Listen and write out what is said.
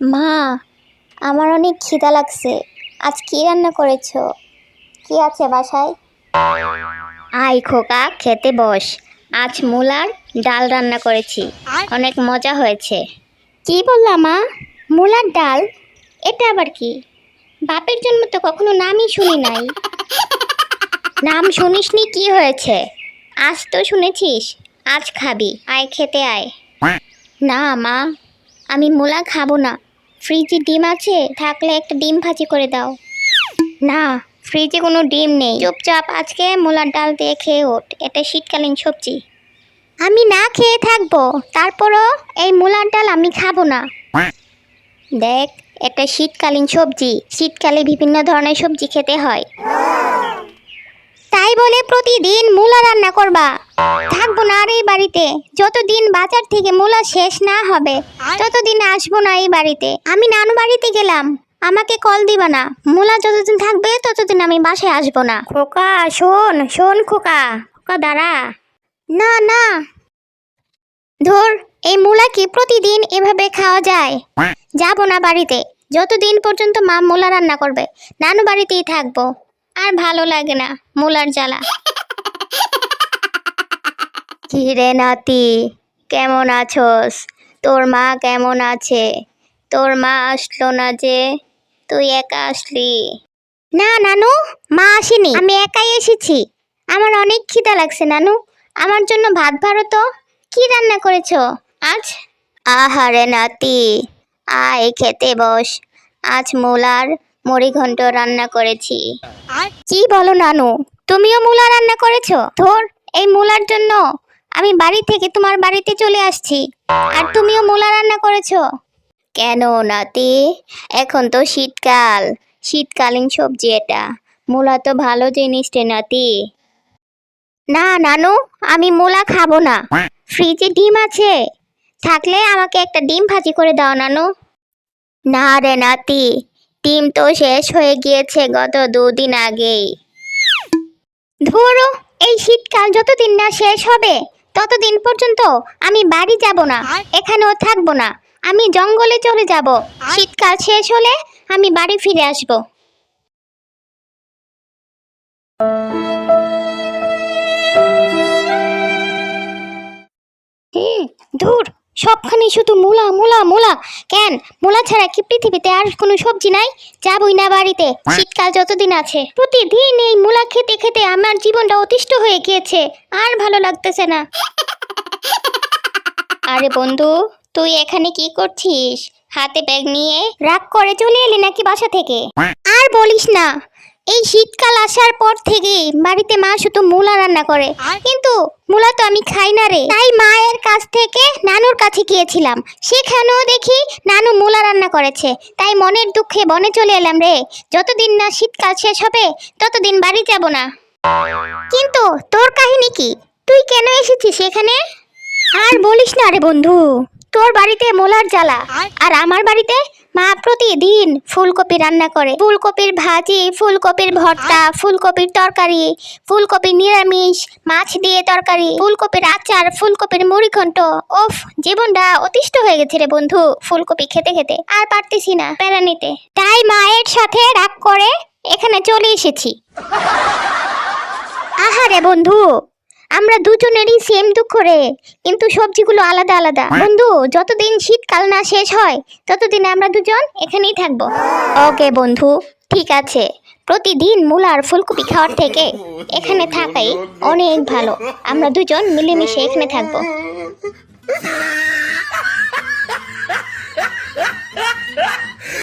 মা আমার অনেক খিদা লাগছে। আজ কি রান্না করেছ? কি আছে বাসায়? আয় খোকা খেতে বস। আজ মূলার ডাল রান্না করেছি। অনেক মজা হয়েছে। কি বললাম মা? মূলার ডাল? এটা আবার কি? বাপের জন্য তো কখনো নামই শুনি নাই। নাম শুনিসনি কি হয়েছে? আজ তো শুনেছিস। আজ খাবি। আয় খেতে আয়। না মা আমি মূলা খাব না। ফ্রিজে ডিম আছে থাকলে একটা ডিম ভাজি করে দাও। না ফ্রিজে কোনো ডিম নেই। চুপচাপ আজকে মোলার ডাল দিয়ে খেয়ে ওঠ এটা শীতকালীন সবজি। আমি না খেয়ে থাকব তারপরও এই মোলার ডাল আমি খাব না। দেখ এটা শীতকালীন সবজি। শীতকালে বিভিন্ন ধরনের সবজি খেতে হয়। তাই বলে প্রতিদিন মূলা রান্না করবা। থাকব না আর এই বাড়িতে। যতদিন বাজার থেকে মূলা শেষ না হবে ততদিন আসব না এই বাড়িতে। আমি নানু বাড়িতে গেলাম। আমাকে কল দিবা না। মূলা যতদিন থাকবে ততদিন আমি বাসায় আসব না। খোকা শোন শোন খোকা। খোকা দাঁড়া। না না। ধর এই মূলা কি প্রতিদিন এভাবে খাওয়া যায়? যাব না বাড়িতে। যতদিন পর্যন্ত মা মূলা রান্না করবে নানু বাড়িতেই থাকব। আর ভালো লাগে না মূলার জ্বালা। কি রে নাতি কেমন আছোস? তোর মা কেমন আছে? তোর মা আসলো না যে তুই একা আসলি? না নানু মা আসেনি। আমি একাই এসেছি। আমার অনেক খিদা লাগছে নানু। আমার জন্য ভাত ভারো তো। কি রান্না করেছ? আজ? আহারে নাতি আয় খেতে বস। আজ মোলার মুড়িঘণ্ট রান্না করেছি। আর? কি বলো নানু তুমিও মূলা রান্না করেছ? ধর এই মূলার জন্য আমি বাড়ি থেকে তোমার বাড়িতে চলে আসছি আর তুমিও মূলা রান্না করেছ। কেন নাতি? এখন তো শীতকাল শীতকালীন সবজি এটা। মূলা তো ভালো জিনিস রে নাতি। না নানু আমি মূলা খাব না। ফ্রিজে ডিম আছে। থাকলে আমাকে একটা ডিম ভাজি করে দাও নানু। না রে নাতি ডিম তো শেষ হয়ে গিয়েছে গত দুদিন আগেই। ধরো, এই শীতকাল যতদিন না শেষ হবে, ততদিন পর্যন্ত আমি বাড়ি যাব না, এখানেও থাকব না, আমি জঙ্গলে চলে যাব। শীতকাল শেষ হলে আমি বাড়ি ফিরে আসব। ধুর সবখানে শুধু মূলা মূলা মূলা। কেন? মূলা ছাড়া কি পৃথিবীতে আর কোনো সবজি নাই? যাবই না বাড়িতে। শীতকাল যতদিন আছে প্রতিদিন এই মূলা খেতে খেতে আমার জীবনটা অতিষ্ঠ হয়ে গিয়েছে। আর ভালো লাগতেছে না। আরে বন্ধু তুই এখানে কি করছিস? হাতে ব্যাগ নিয়ে রাগ করে চলে এলি নাকি বাসা থেকে? আর বলিস না। এই শীতকাল আসার পর থেকে বাড়িতে মা শুধু মূলা রান্না করে। কিন্তু মূলা তো আমি খাই না রে। তাই মায়ের কাছ থেকে নানুর কাছে গিয়েছিলাম। সেখানেও দেখি নানু মূলা রান্না করেছে। তাই মনের দুঃখে বনে চলে এলাম রে। যতদিন না শীতকাল শেষ হবে, ততদিন বাড়ি যাব না। কিন্তু তোর কাহিনী কি? তুই কেন এসেছিস এখানে? আর বলিস না রে বন্ধু। তোর বাড়িতে মোলার জ্বালা। আর আমার বাড়িতে মা প্রতিদিন ফুলকপি রান্না করে। ফুলকপির ভাজি ফুলকপির ভর্তা ফুলকপির তরকারি ফুলকপির নিরামিষ মাছ দিয়ে তরকারি ফুলকপির আচার ফুলকপির মুড়িঘণ্ট। ওফ জীবনটা অতিষ্ঠ হয়ে গেছে রে বন্ধু ফুলকপি খেতে খেতে। আর পারতেছি না প্যারা নিতে। তাই মায়ের সাথে রাগ করে এখানে চলে এসেছি। আহারে বন্ধু আমরা দুজনেরই সেম দুঃখ রে। কিন্তু সবজিগুলো আলাদা আলাদা। বন্ধু, যতদিন শীতকাল না শেষ হয়, ততদিন আমরা দুজন এখানেই থাকব। ওকে বন্ধু, ঠিক আছে। প্রতিদিন মূলা আর ফুলকপি খাওয়ার থেকে এখানে থাকাই অনেক ভালো। আমরা দুজন মিলেমিশে এখানে থাকব।